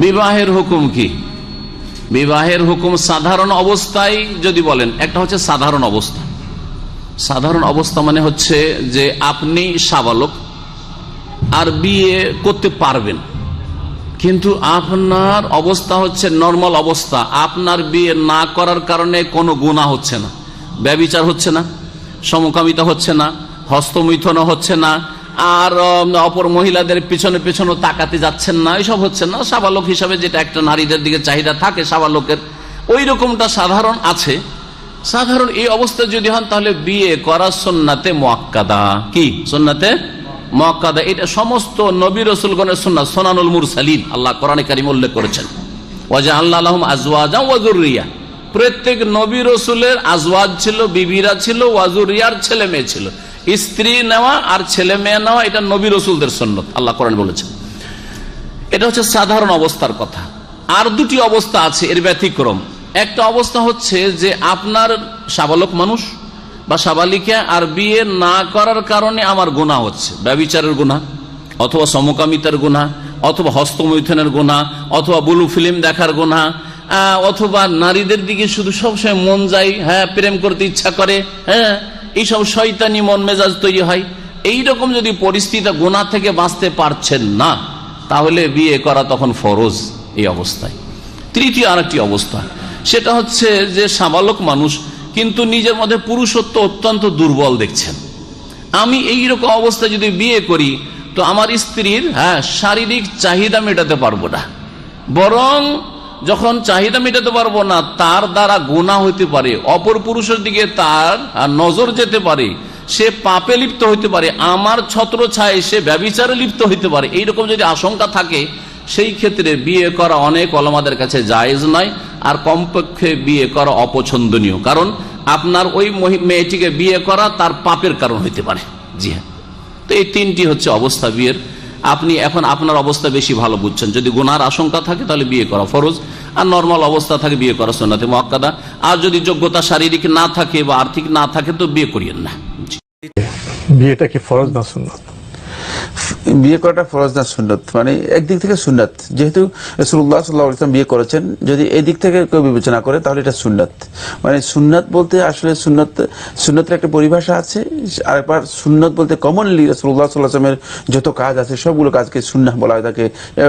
বিবাহের হুকুম কি? বিবাহের হুকুম সাধারণ অবস্থায় যদি বলেন, একটা হচ্ছে সাধারণ অবস্থা। সাধারণ অবস্থা মানে হচ্ছে যে আপনি সাবালক আর বিয়ে করতে পারবেন। কিন্তু আপনার অবস্থা হচ্ছে নর্মাল অবস্থা। আপনার বিয়ে না করার কারণে কোনো গুণা হচ্ছে না, ব্যবিচার হচ্ছে না, সমকামিতা হচ্ছে না হস্তমৈথন হচ্ছে না আর অপর মহিলাদের পিছনে পিছনে তাকাতে যাচ্ছেন না, এসব হচ্ছে না। সাবালক হিসাবে যেটা একটা নারীদের দিকে চাহিদা থাকে, সাবালকের ওই রকমটা সাধারণ আছে। সাধারণ এই অবস্থা যদি হন, তাহলে বিয়ে করা সন্নাতে মোয়াক্কাদা। কি? সন্নাতে মক্কাদা এটা সমস্ত নবী রসুলগণের সুন্নাত, সোনানুল মুরসালিন। আল্লাহ কোরআনে কারিম উল্লেখ করেছেন। ওয়াজা আল্লাহ আলহম আজওয়াজা ওয়াজুরিয়া প্রত্যেক নবী রসুলের আজওয়াজ ছিল, বিবিরা ছিল ওয়াজুরিয়ার ছেলে মেয়ে ছিল। স্ত্রী নেওয়া আর ছেলে মেয়ে নেওয়া এটা নবী রসুলদের সন্ন্যত আল্লাহ করেন বলেছেন। এটা হচ্ছে সাধারণ অবস্থার কথা। আর দুটি অবস্থা আছে এর ব্যতিক্রম। একটা অবস্থা হচ্ছে যে আপনার সাবালক মানুষ বা সাবালিকা আর বিয়ে না করার কারণে আমার গুণা হচ্ছে। ব্যবিচারের গুণা অথবা সমকামিতার গুণা অথবা হস্তমৈথনের গুণা অথবা বুলু ফিল্ম দেখার আহ, অথবা নারীদের দিকে শুধু সবসময় মন যায় হ্যাঁ প্রেম করতে ইচ্ছা করে হ্যাঁ এইসব শয়তানি মন মেজাজ তৈরি হয়। এই রকম যদি পরিস্থিতি গোনা থেকে বাঁচতে পারছেন না, তাহলে বিয়ে করা তখন ফরজ এই অবস্থায়। তৃতীয় আরেকটি অবস্থা, সেটা হচ্ছে যে সাবালক মানুষ কিন্তু নিজের মধ্যে পুরুষত্ব অত্যন্ত দুর্বল দেখছেন। আমি এই রকম অবস্থায় যদি বিয়ে করি, তো আমার স্ত্রীর হ্যাঁ শারীরিক চাহিদা মেটাতে পারব না। বরং যখন চাহিদা মেটাতে পারব না, তার দ্বারা গুণা হইতে পারে, অপর পুরুষের দিকে তার নজর যেতে পারে, সে পাপে লিপ্ত হইতে পারে, আমার ছত্র ছায় সে ব্যবিচারে লিপ্ত হইতে পারে, এইরকম যদি আশঙ্কা থাকে, সেই ক্ষেত্রে বিয়ে করা অনেক অলমাদের কাছে জায়েজ নয়, আর কমপক্ষে বিয়ে করা অপছন্দনীয়, কারণ আপনার ওই মেয়েটিকে বিয়ে করা তার পাপের কারণ হইতে পারে। জি হ্যাঁ। তো এই তিনটি হচ্ছে অবস্থা বিয়ের। আপনি এখন আপনার অবস্থা বেশি ভালো বুঝছেন। যদি গুনার আশঙ্কা থাকে, তাহলে বিয়ে করা ফরজ। আর নর্মাল অবস্থা থাকে, বিয়ে করা সোনাতে মক্কাদা আর যদি যোগ্যতা শারীরিক না থাকে বা আর্থিক না থাকে, তো বিয়ে করিয়েন না। বিয়েটা কি ফরজ না সুন্নত? বিয়ে করাটা ফরজ না সুন্নত? মানে একদিক থেকে যেহেতু রসুল্লাহ সাল্লাহ ইসলাম বিয়ে করেছেন, যদি থেকে কেউ বিবেচনা করে, তাহলে এটা মানে বলতে আসলে সুন্নত, সুন্নতের একটা পরিভাষা আছে। সুন্নত বলতে কমনলি রসুল্লাহ সাল্লাহ যত কাজ আছে, সবগুলো কাজকে সুন্নাহ বলা হয় থাকে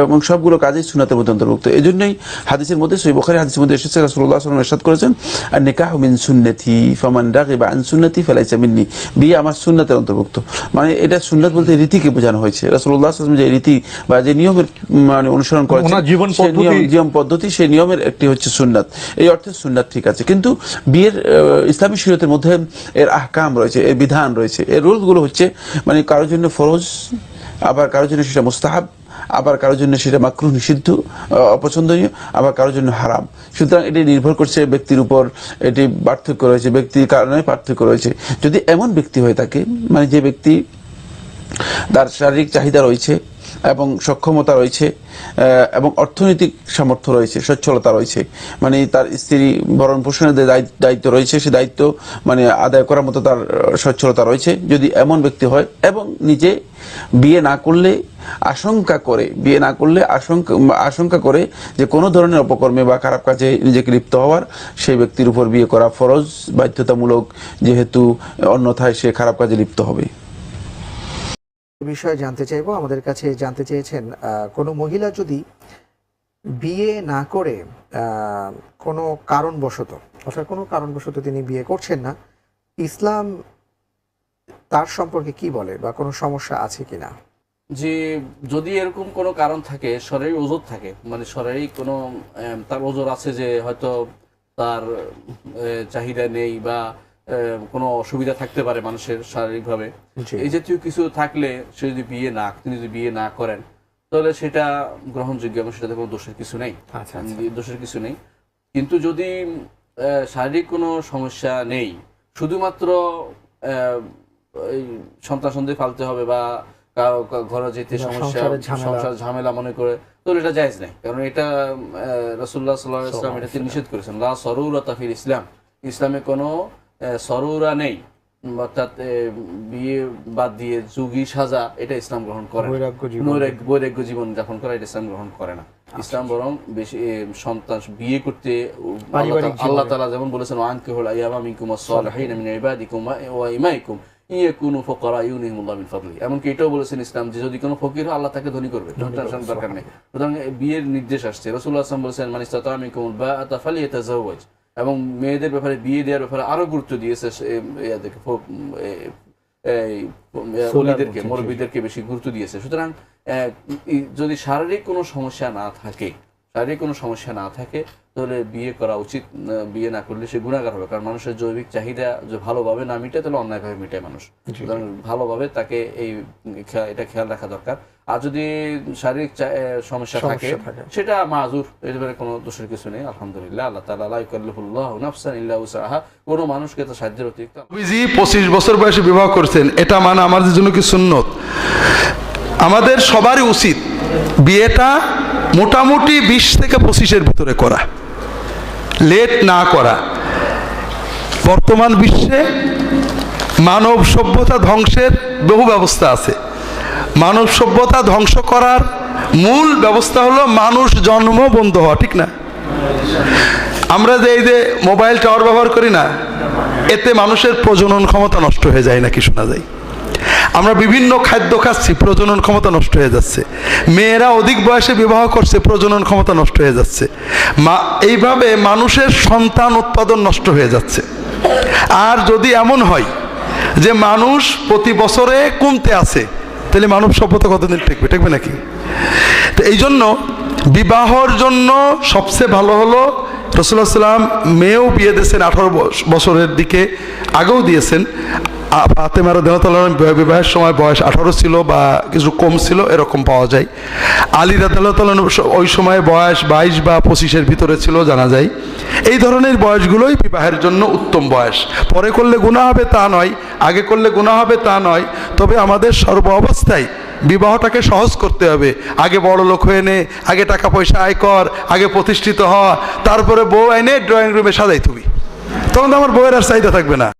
এবং সবগুলো কাজই সুন্নাতের মধ্যে অন্তর্ভুক্ত। এই জন্যই হাদিসের মধ্যে সই বখারি হাদিসের মধ্যে এসেছে রসুল্লাহ সাল্লাম এরশাদ করেছেন আর নিকাহ মিন সুন্নতি ফমান রাগে বা আন সুন্নতি ফেলাইছে মিন্নি। বিয়ে আমার সুন্নাতের অন্তর্ভুক্ত। মানে এটা সুন্নাত বলতে রীতিকে বোঝানো হয়েছে? রসুল্লাহ যে রীতি বা যে নিয়মের মানে অনুসরণ জীবন নিয়ম- পদ্ধতি- সেই নিয়মের একটি হচ্ছে সুন্নাত। এই অর্থে সুন্নাত ঠিক আছে। কিন্তু বিয়ের ইসলামী শরীয়তের মধ্যে এর আহকাম রয়েছে এর বিধান রয়েছে। এর রুলগুলো হচ্ছে মানে কারোর জন্য ফরজ আবার কারোর জন্য সেটা মুস্তাহাব আবার কারোর জন্য সেটা মাকরু নিষিদ্ধ অপছন্দনীয় আবার কারোর জন্য হারাম। সুতরাং এটি নির্ভর করছে ব্যক্তির উপর এটি পার্থক্য রয়েছে ব্যক্তির কারণে পার্থক্য রয়েছে। যদি এমন ব্যক্তি হয়ে থাকে মানে যে ব্যক্তি তার শারীরিক চাহিদা রয়েছে এবং সক্ষমতা রয়েছে এবং অর্থনৈতিক সামর্থ্য রয়েছে, সচ্ছলতা রয়েছে। মানে তার স্ত্রী ভরণ পোষণের যে দায়িত্ব- রয়েছে, সে দায়িত্ব মানে আদায় করার মতো তার সচ্ছলতা রয়েছে। যদি এমন ব্যক্তি হয় এবং নিজে বিয়ে না করলে আশঙ্কা করে, বিয়ে না করলে আশঙ্কা আশঙ্কা করে যে কোনো ধরনের অপকর্মে বা খারাপ কাজে নিজেকে লিপ্ত হওয়ার, সেই ব্যক্তির উপর বিয়ে করা ফরজ, বাধ্যতামূলক, যেহেতু অন্যথায় সে খারাপ কাজে লিপ্ত হবে। বিষয়ে জানতে চাইব। আমাদের কাছে জানতে চেয়েছেন কোনো মহিলা যদি বিয়ে না করে কোনো কারণবশত, অর্থাৎ কোনো কারণবশত তিনি বিয়ে করছেন না, ইসলাম তার সম্পর্কে কি বলে বা কোনো সমস্যা আছে কিনা? যে যদি এরকম কোনো কারণ থাকে শরীর ওজোর থাকে মানে শারীরিক কোনো তার ওজোর আছে যে হয়তো তার চাহিদা নেই বা কোনো অসুবিধা থাকতে পারে মানুষের শারীরিকভাবে। এই জাতীয় কিছু থাকলে সে যদি বিয়ে না তিনি যদি বিয়ে না করেন তাহলে সেটা গ্রহণযোগ্য এবং সেটাতে কোনো দোষের কিছু নেই। আচ্ছা, আচ্ছা। দোষের কিছু নেই। কিন্তু যদি শারীরিক কোনো সমস্যা নেই শুধুমাত্র সন্তান সন্তান ফালতে হবে বা ঘরে যেতে সমস্যা ঝামেলা। সংসার ঝামেলা মনে করে তাহলে এটা জায়েজ নেই। কারণ এটা রসুল্লাহ সাল্লাহ ইসলাম এটা তিনি নিষেধ করেছেন। লা সরুরা তাফির ইসলাম। ইসলামে কোনো সরুরা নেই অর্থাৎ বিয়ে বাদ দিয়ে যুগী সাজা এটা ইসলাম গ্রহণ করে বৈরাগ্য জীবন। নৈরাগ্য- বৈরাগ্য জীবন যাপন করা এটা ইসলাম গ্রহণ করে না। ইসলাম বরং বেশি সন্তান বিয়ে করতে আল্লাহ। তাআলা যেমন বলেছেন ওয়ানকে হল মিন ইবাদিকুম ওয়া ইমাইকুম ইয়াকুনু ফুকারা মিন ফাদলি এমনকি এটাও বলেছেন ইসলাম যে যদি কোনো ফকির আল্লাহ তাকে ধনী করবে টেনশন দরকার নেই। সুতরাং বিয়ের নির্দেশ আসছে। আলাইহি ওয়াসাল্লাম বলেছেন মান বাআতা ফালিয়াতাজাওয়াজ এবং মেয়েদের ব্যাপারে বিয়ে দেওয়ার ব্যাপারে আরও গুরুত্ব দিয়েছে মরবীদেরকে ইয়াদেরকে, অলিদেরকে বেশি গুরুত্ব দিয়েছে। সুতরাং আহ, যদি শারীরিক কোনো সমস্যা না থাকে শারীরিক কোনো সমস্যা না থাকে তাহলে বিয়ে করা উচিত বিয়ে না করলে সে গুণাগার হবে। কারণ মানুষের জৈবিক চাহিদা যে ভালোভাবে না মিটে তাহলে অন্যায়ভাবে মিটায় মানুষ। সুতরাং ভালোভাবে তাকে এই এটা খেয়াল রাখা দরকার। আর যদি শারীরিক সমস্যা থাকে সেটা মাজুর এর কোনো দোষের কিছু নেই আলহামদুলিল্লাহ। আল্লাহ তাআলা লা ইউকাল্লিফুল্লাহু নাফসান ইল্লা উসআহা। কোনো মানুষকে তো সাহায্যের অতিরিক্ত পঁচিশ বছর বয়সে বিবাহ করছেন এটা মানে আমাদের জন্য কি সুন্নত? আমাদের সবারই উচিত বিয়েটা মোটামুটি বিশ থেকে পঁচিশের ভিতরে করা। লেট না করা। বর্তমান বিশ্বে মানব সভ্যতা ধ্বংসের বহু ব্যবস্থা আছে। মানব সভ্যতা ধ্বংস করার মূল ব্যবস্থা হলো মানুষ জন্ম বন্ধ হওয়া, ঠিক না? আমরা যে এই যে মোবাইল টাওয়ার ব্যবহার করি না, এতে মানুষের প্রজনন ক্ষমতা নষ্ট হয়ে যায় নাকি শোনা যায়? আমরা বিভিন্ন খাদ্য খাচ্ছি, প্রজনন ক্ষমতা নষ্ট হয়ে যাচ্ছে। মেয়েরা অধিক বয়সে বিবাহ করছে, প্রজনন ক্ষমতা নষ্ট হয়ে যাচ্ছে। মা, এইভাবে মানুষের সন্তান উৎপাদন নষ্ট হয়ে যাচ্ছে। আর যদি এমন হয় যে মানুষ প্রতি বছরে কমতে আছে তাহলে মানব সভ্যতা কতদিন টেকবে? টেকবে নাকি? তো এই জন্য বিবাহর জন্য সবচেয়ে ভালো হলো রসুল্লাহ সাল্লাম মেয়েও বিয়ে দিয়েছেন আঠারো বছরের দিকে, আগেও দিয়েছেন। ফাতেমার দেহতালার বিবাহের সময় বয়স আঠারো ছিল বা কিছু কম ছিল, এরকম পাওয়া যায়। আলী রাতালান ওই সময় বয়স বাইশ বা পঁচিশের ভিতরে ছিল, জানা যায়। এই ধরনের বয়সগুলোই বিবাহের জন্য উত্তম বয়স। পরে করলে গুণা হবে তা নয়, আগে করলে গুণা হবে তা নয়। তবে আমাদের সর্ব অবস্থায় বিবাহটাকে সহজ করতে হবে। আগে বড় লোক হয়ে নে, আগে টাকা পয়সা আয় কর, আগে প্রতিষ্ঠিত হওয়া তারপরে বউ এনে ড্রয়িং রুমে সাজাই তুমি। তখন তো আমার বউয়ের আর চাহিদা থাকবে না।